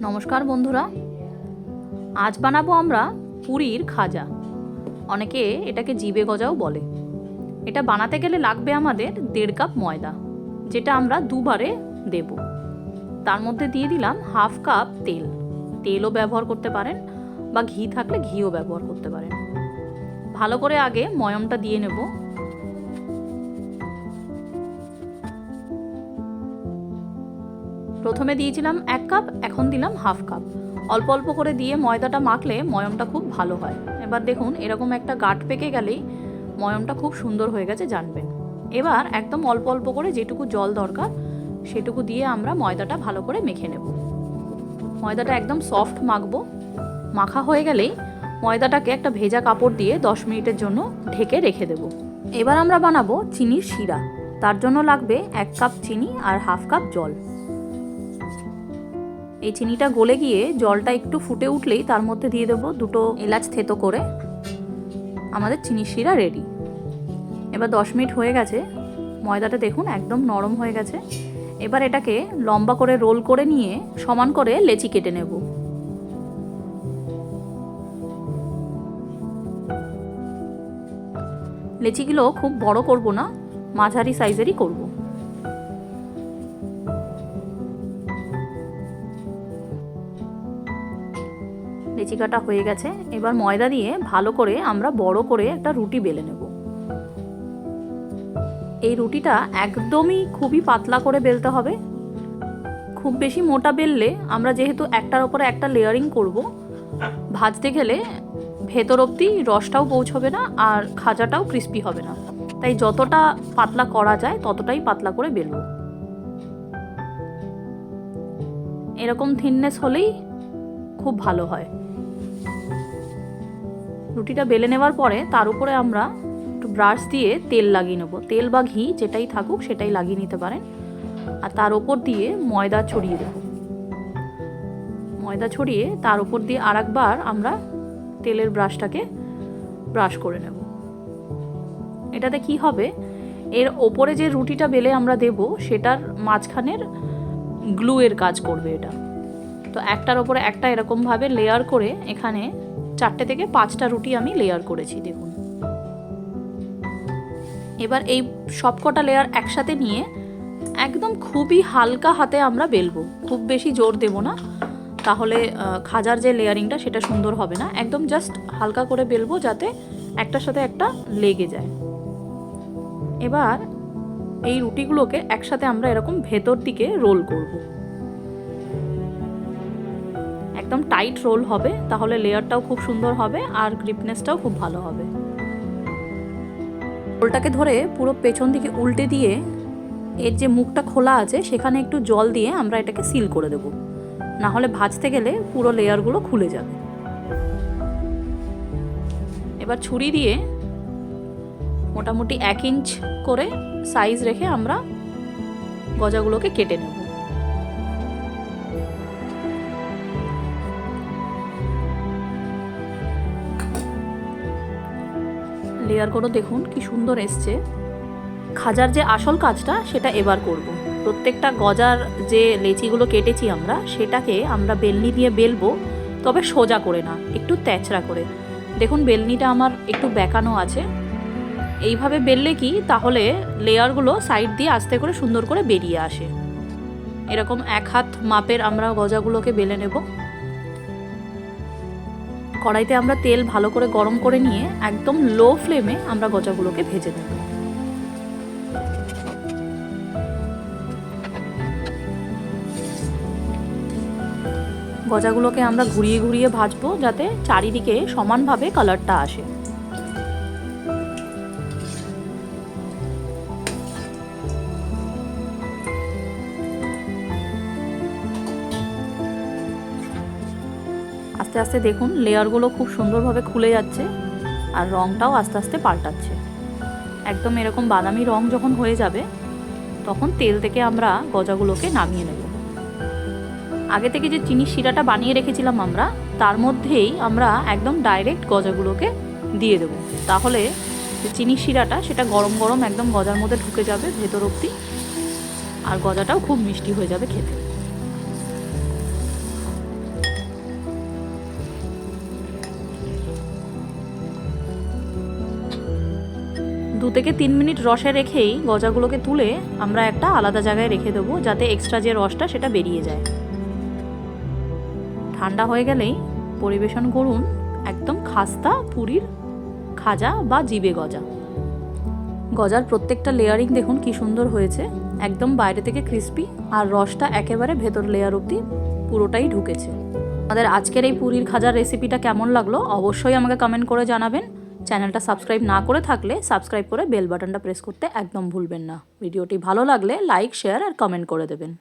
নমস্কার বন্ধুরা। আজ বানাবো আমরা পুরীর খাজা। অনেকে এটাকে জিবে গজাও বলে। এটা বানাতে গেলে লাগবে আমাদের দেড় কাপ ময়দা, যেটা আমরা দুবারে দেব। তার মধ্যে দিয়ে দিলাম হাফ কাপ তেল। তেলও ব্যবহার করতে পারেন বা ঘি থাকলে ঘিও ব্যবহার করতে পারেন। ভালো করে আগে ময়মটা দিয়ে নেব। প্রথমে দিয়েছিলাম এক কাপ, এখন দিলাম হাফ কাপ। অল্প অল্প করে দিয়ে ময়দাটা মাখলে ময়মটা খুব ভালো হয়। এবার দেখুন, এরকম একটা গাঁট পেকে গেলেই ময়মটা খুব সুন্দর হয়ে গেছে, জানবেন। এবার একদম অল্প অল্প করে যেটুকু জল দরকার, সেটুকু দিয়ে আমরা ময়দাটা ভালো করে মেখে নেব। ময়দাটা একদম সফট মাখবো। মাখা হয়ে গেলেই ময়দাটাকে একটা ভেজা কাপড় দিয়ে দশ মিনিটের জন্য ঢেকে রেখে দেব। এবার আমরা বানাবো চিনির শিরা। তার জন্য লাগবে এক কাপ চিনি আর হাফ কাপ জল। এই চিনিটা গলে গিয়ে জলটা একটু ফুটে উঠলেই তার মধ্যে দিয়ে দেবো দুটো এলাচ থেতো করে। আমাদের চিনি শিরা রেডি এবার দশ মিনিট হয়ে গেছে। ময়দাটা দেখুন একদম নরম হয়ে গেছে। এবার এটাকে লম্বা করে রোল করে নিয়ে সমান করে লেচি কেটে নেব। লেচিগুলো খুব বড় করব না, মাঝারি সাইজেরই করব। লেচি হয়ে গেছে, এবার ময়দা দিয়ে ভালো করে আমরা বড় করে একটা রুটি বেলে নেব। এই রুটিটা একদমই খুবই পাতলা করে বেলতে হবে। খুব বেশি মোটা বেললে আমরা যেহেতু একটার ওপরে একটা লেয়ারিং করব, ভাজতে গেলে ভেতর অবধি রসটাও পৌঁছবে না আর খাজাটাও ক্রিস্পি হবে না। তাই যতটা পাতলা করা যায় ততটাই পাতলা করে বেলবো। এরকম থিননেস হলেই খুব ভালো হয়। রুটিটা বেলে নেওয়ার পরে তার উপরে আমরা একটু ব্রাশ দিয়ে তেল লাগিয়ে নেব। তেল বা ঘি যেটাই থাকুক সেটাই লাগিয়ে নিতে পারেন। আর তার ওপর দিয়ে ময়দা ছড়িয়ে দেব। ময়দা ছড়িয়ে তার উপর দিয়ে আর আমরা তেলের ব্রাশটাকে ব্রাশ করে নেব। এটাতে কি হবে? এর ওপরে যে রুটিটা বেলে আমরা দেব সেটার মাঝখানের গ্লুয়ের কাজ করবে এটা। তো একটার ওপরে একটা এরকমভাবে লেয়ার করে এখানে চারটে থেকে পাঁচটা রুটি আমি লেয়ার করেছি, দেখুন। এবার এই সবকটা লেয়ার একসাথে নিয়ে একদম খুবই হালকা হাতে আমরা বেলবো। খুব বেশি জোর দেব না। তাহলে খাজার যে লেয়ারিংটা সেটা সুন্দর হবে না। একদম জাস্ট হালকা করে বেলবো যাতে একটার সাথে একটা লেগে যায়। এবার এই রুটিগুলোকে একসাথে আমরা এরকম ভেতর দিকে রোল করব। একদম টাইট রোল হবে, তাহলে লেয়ারটাও খুব সুন্দর হবে আর গ্রিপনেসটাও খুব ভালো হবে। রোলটাকে ধরে পুরো পেছন দিকে উল্টে দিয়ে এর যে মুখটা খোলা আছে, সেখানে একটু জল দিয়ে আমরা এটাকে সিল করে দেব। না হলে ভাজতে গেলে পুরো লেয়ারগুলো খুলে যাবে। এবার ছুরি দিয়ে মোটামুটি এক ইঞ্চ করে সাইজ রেখে আমরা গজাগুলোকে কেটে নেব। লেয়ারগুলো দেখুন, কি সুন্দর এসছে। খাজার যে আসল কাজটা, সেটা এবার করব। প্রত্যেকটা গজার যে লেচিগুলো কেটেছি আমরা, সেটাকে আমরা বেলনি দিয়ে বেলবো, তবে সোজা করে না, একটু তেচড়া করে। দেখুন, বেলনিটা আমার একটু বেঁকানো আছে। এইভাবে বেললে কি, তাহলে লেয়ারগুলো সাইড দিয়ে আস্তে করে সুন্দর করে বেরিয়ে আসে। এরকম এক হাত মাপের আমরা গজাগুলোকে বেলে নেব। কড়াইতে আমরা তেল ভালো করে গরম করে নিয়ে একদম লো ফ্লেমে আমরা গজাগুলোকে ভেজে নেব। গজাগুলোকে আমরা ঘুরিয়ে ঘুরিয়ে ভাজবো যাতে চারিদিকে সমানভাবে কালারটা আসে। আস্তে আস্তে দেখুন, লেয়ারগুলো খুব সুন্দরভাবে খুলে যাচ্ছে আর রঙটাও আস্তে আস্তে পাল্টাচ্ছে। একদম এরকম বাদামি রং যখন হয়ে যাবে, তখন তেল থেকে আমরা গজাগুলোকে নামিয়ে নেব। আগে থেকে যে চিনি শিরাটা বানিয়ে রেখেছিলাম আমরা, তার মধ্যেই আমরা একদম ডাইরেক্ট গজাগুলোকে দিয়ে দেবো। তাহলে যে চিনি শিরাটা, সেটা গরম গরম একদম গজার মধ্যে ঢুকে যাবে ভেতর অব্দি আর গজাটাও খুব মিষ্টি হয়ে যাবে খেতে। দু থেকে তিন মিনিট রসে রেখেই গজাগুলোকে তুলে আমরা একটা আলাদা জায়গায় রেখে দেবো, যাতে এক্সট্রা যে রসটা সেটা বেরিয়ে যায়। ঠান্ডা হয়ে গেলেই পরিবেশন করুন একদম খাস্তা পুরীর খাজা বা জিবে গজা। গজার প্রত্যেকটা লেয়ারিং দেখুন কি সুন্দর হয়েছে, একদম বাইরে থেকে ক্রিস্পি আর রসটা একেবারে ভেতর লেয়ার অবধি পুরোটাই ঢুকেছে। আমাদের আজকের এই পুরীর খাজার রেসিপিটা কেমন লাগল অবশ্যই আমাকে কমেন্ট করে জানাবেন। চ্যানেলটা সাবস্ক্রাইব না করে থাকলে সাবস্ক্রাইব করে বেল বাটনটা প্রেস করতে একদম ভুলবেন না। ভিডিওটি ভালো লাগলে লাইক, শেয়ার আর কমেন্ট করে দেবেন।